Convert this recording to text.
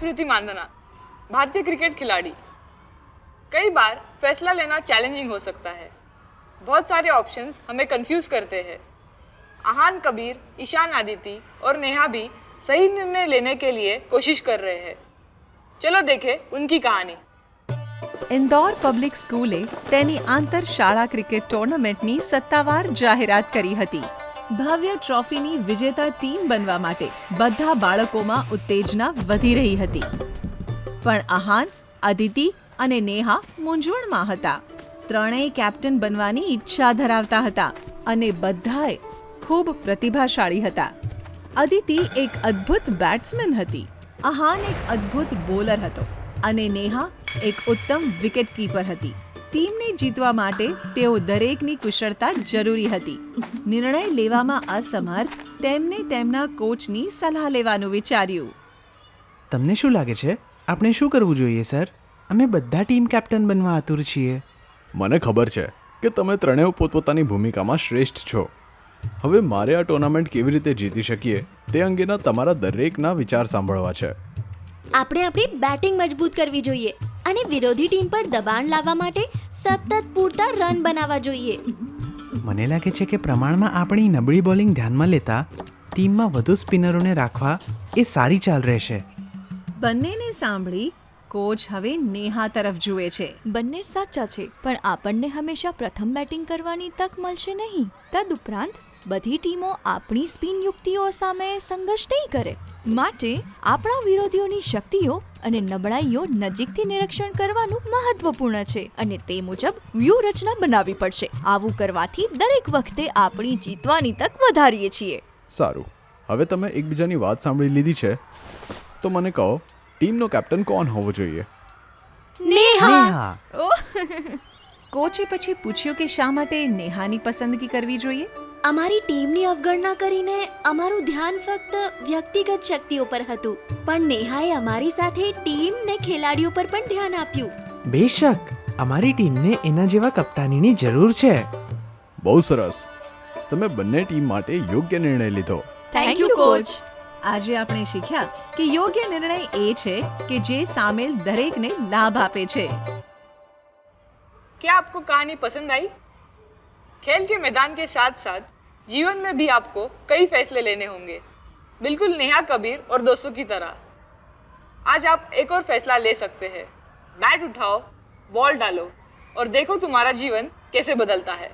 स्मृति मांदना भारतीय क्रिकेट खिलाड़ी कई बार फैसला लेना चैलेंजिंग हो सकता है बहुत सारे ऑप्शंस हमें कंफ्यूज करते हैं आहान कबीर ईशान आदिति और नेहा भी सही निर्णय लेने के लिए कोशिश कर रहे हैं चलो देखें उनकी कहानी ઇન્દોર પબ્લિક સ્કૂલે તેની આંતર શાળા ક્રિકેટ ટુર્નામેન્ટની સત્તાવાર જાહેરાત કરી હતી ભવ્ય ટ્રોફીની વિજેતા ટીમ બનવા માટે બધા બાળકોમાં ઉત્તેજના વધી રહી હતી. પણ આહાન, અદિતિ અને નેહા મૂંઝવણમાં હતા. ત્રણેય કેપ્ટન બનવાની ઈચ્છા ધરાવતા હતા અને બધાએ ખૂબ પ્રતિભાશાળી હતા. અદિતિ એક અદ્ભુત બેટ્સમેન હતી. આહાન એક અદ્ભુત બોલર હતો અને નેહા એક ઉત્તમ વિકેટ કીપર હતી. ટીમને જીતવા માટે તેઓ દરેકની કુશળતા જરૂરી હતી. નિર્ણય લેવામાં અસમર્થ તેમને તેમના કોચની સલાહ લેવાનું વિચાર્યું. તમને શું લાગે છે? આપણે શું કરવું જોઈએ સર? અમે બધા ટીમ કેપ્ટન બનવા આતુર છીએ. મને ખબર છે કે તમે ત્રણેય પોતપોતાની ભૂમિકામાં શ્રેષ્ઠ છો. હવે મારે આ ટુર્નામેન્ટ કેવી રીતે જીતી શકીએ તે અંગેના તમારા દરેકના વિચાર સાંભળવા છે. આપણે આપણી બેટિંગ મજબૂત કરવી જોઈએ. અને વિરોધી ટીમ પર દબાણ લાવવા માટે સતત પૂરતા રન બનાવવા જોઈએ. મને લાગે છે કે પ્રમાણમાં આપણી નબળી બોલિંગ ધ્યાનમાં લેતા ટીમમાં વધુ સ્પિનરોને રાખવા એ સારી ચાલ રહેશે. બંનેને સાંભળી કોચ હવે નેહા તરફ જુએ છે. બંને સાચા છે પણ આપણને હંમેશા પ્રથમ બેટિંગ કરવાની તક મળશે નહીં. તદુપરાંત બધી ટીમો આપણી સ્પિન યુક્તિઓ સામે સંઘર્ષ નહીં કરે. માટે આપણા વિરોધીઓની શક્તિઓ અને નબળાઈઓ નજીકથી નિરીક્ષણ કરવાનું મહત્વપૂર્ણ છે અને તે મુજબ વ્યૂહરચના બનાવવી પડશે. આવું કરવાથી દરેક વખતે આપણી જીતવાની તક વધારીએ છીએ. સારું. હવે તમે એકબીજાની વાત સાંભળી લીધી છે. તો મને કહો ટીમનો કેપ્ટન કોણ હોવો જોઈએ? નેહા! નેહા! કોચે પછી પૂછ્યું કે શા માટે નેહાની પસંદગી કરવી જોઈએ? અમારી ટીમની અવગણના કરીને અમારું ધ્યાન ફક્ત વ્યક્તિગત શક્તિઓ પર હતું પણ નેહાએ અમારી સાથે ટીમ ને ખેલાડીઓ પર પણ ધ્યાન આપ્યું બેશક અમારી ટીમને એના જેવા કપ્તાનીની જરૂર છે બહુ સરસ તમે બંને ટીમ માટે યોગ્ય નિર્ણય લીધો થેન્ક યુ કોચ આજે આપણે શીખ્યા કે યોગ્ય નિર્ણય એ છે કે જે સામેલ દરેકને લાભ આપે છે क्या आपको कहानी पसंद आई खेल के मैदान के साथ साथ जीवन में भी आपको कई फैसले लेने होंगे। बिल्कुल नेहा कबीर और दोस्तों की तरह। आज आप एक और फैसला ले सकते हैं। बैट उठाओ, बॉल डालो और देखो तुम्हारा जीवन कैसे बदलता है।